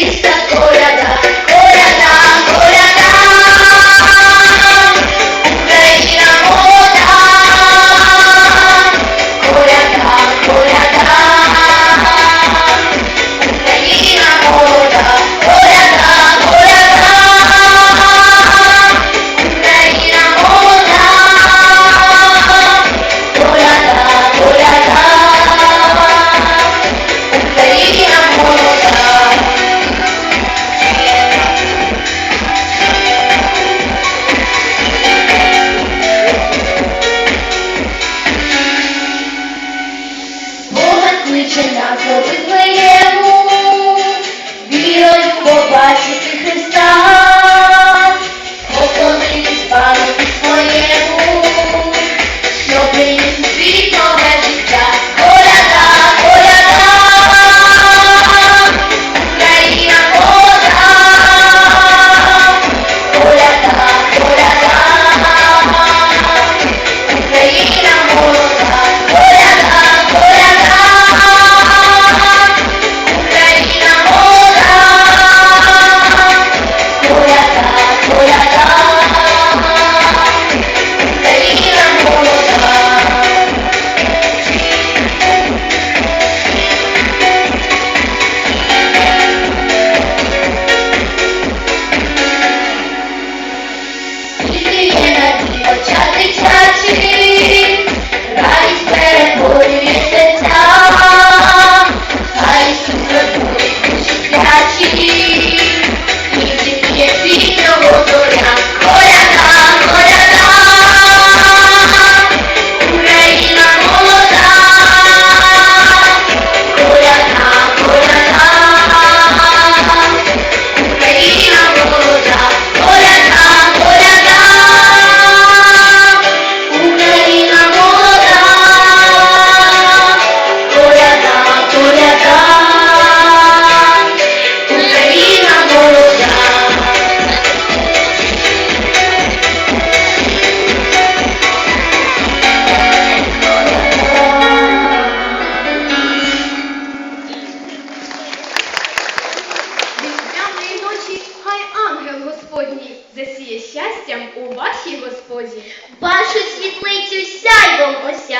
Yeah. reaching out to the player.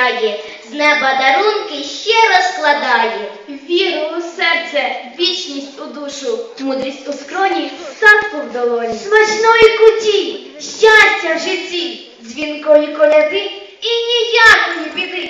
сяє, з неба дарунки ще розкладає. Віру у серце, вічність у душу, мудрість у скроні, садку в долоні. Смачної куті, щастя в житті, дзвінкої коляди і ніякої біди.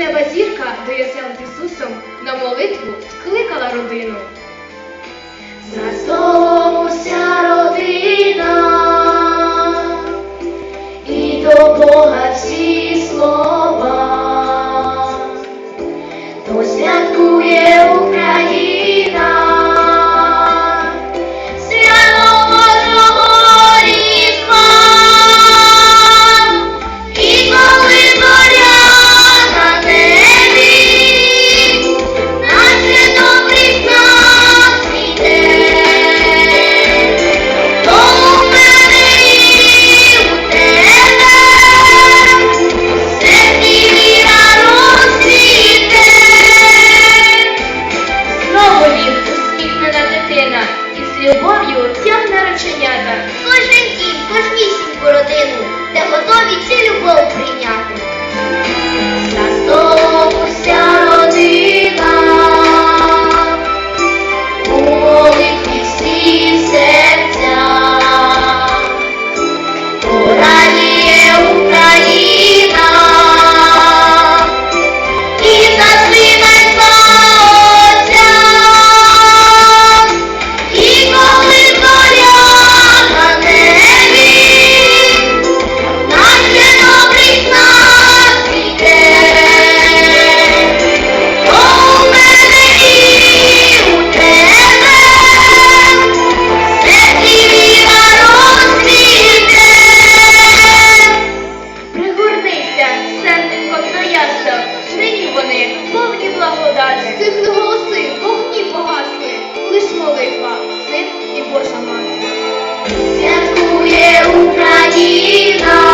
неба зірка до ясен з Ісусом на молитву скликала родину. За столом уся родина і до Бога. Україна.